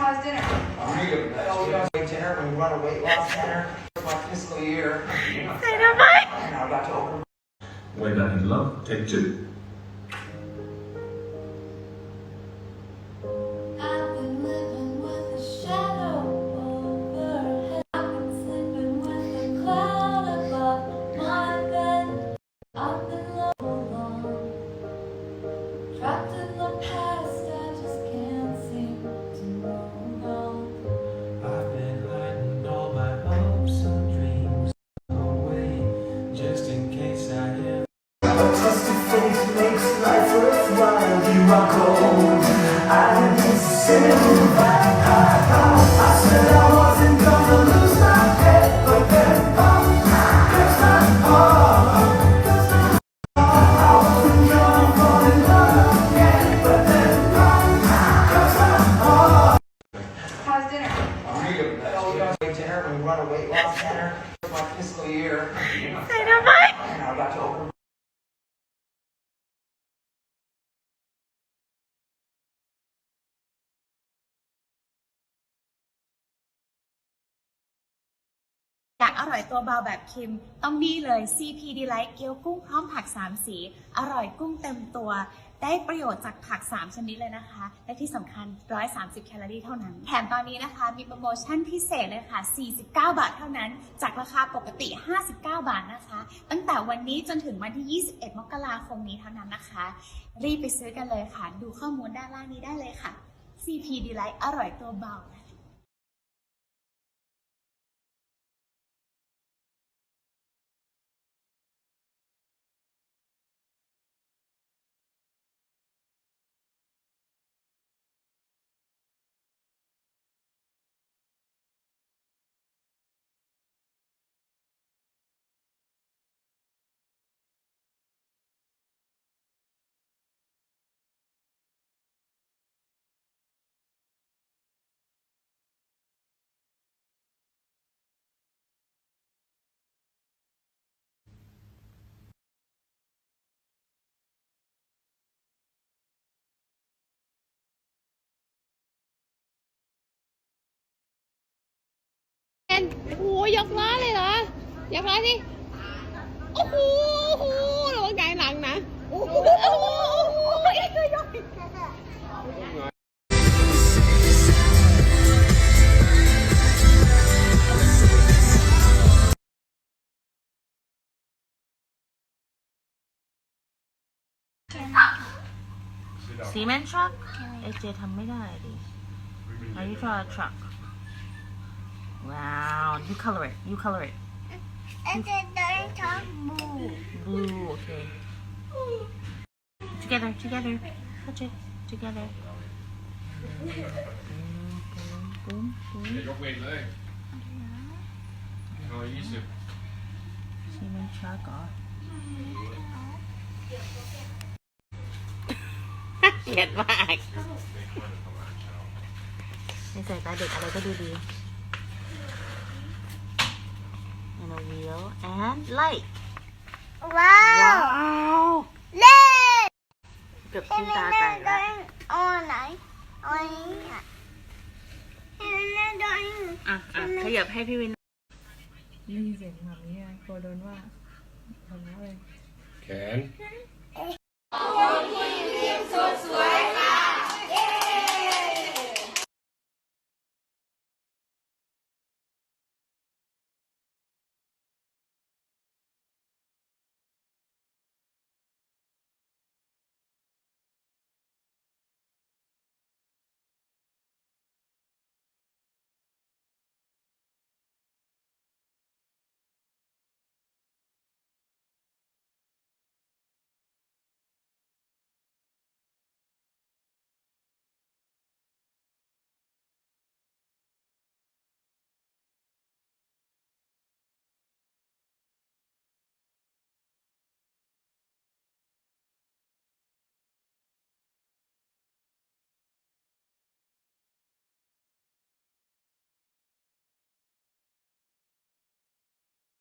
cause dinner. Oh, we do dinner, we run a weight loss center for my fiscal year. Say know, I. And I'm about to open. Way Back in Love, take two. Senhor. ากอร่อยตัวเบาแบบคิม ต้องนี่เลย CP Delight เกี๊ยวกุ้งพร้อมผัก 3 สี อร่อยกุ้งเต็มตัว ได้ประโยชน์จากผัก 3 ชนิดเลยนะคะ และที่สำคัญ 130 แคลอรี่เท่านั้น แถมตอนนี้นะคะ มีโปรโมชั่นพิเศษเลยค่ะ 49 บาทเท่านั้น จากราคาปกติ 59 บาทนะคะ ตั้งแต่วันนี้จนถึงวันที่ 21 มกราคมนี้เท่านั้นนะคะ รีบไปซื้อกันเลยค่ะ ดูข้อมูลด้านล่างนี้ได้เลยค่ะ CP Delight อร่อยตัวเบา นโอ้โหยกล้อเลยเหรอยกล้อสิโอ้โหโอ้โหระวังไกายหลังนะโอ้โหโอ้โหยกซีเมนต์ทรัคเอเจทำไม่ได้ดิอายุท ราทรัคว้าว you color it you color it And then don't talk move. blue okay together together touch it together boom boom boom ยกเวทเลยเอายี่สิบ ซีเมนทรัคเหรอเกลียดมากในสายตาเด็กอะไรก็ดูดี and a wheel and light Wow. ว้าว Red. เกือบทิ้งตาแตกแล้ว on night. On night. And then going. อะอะขยับให้พี่วินแขน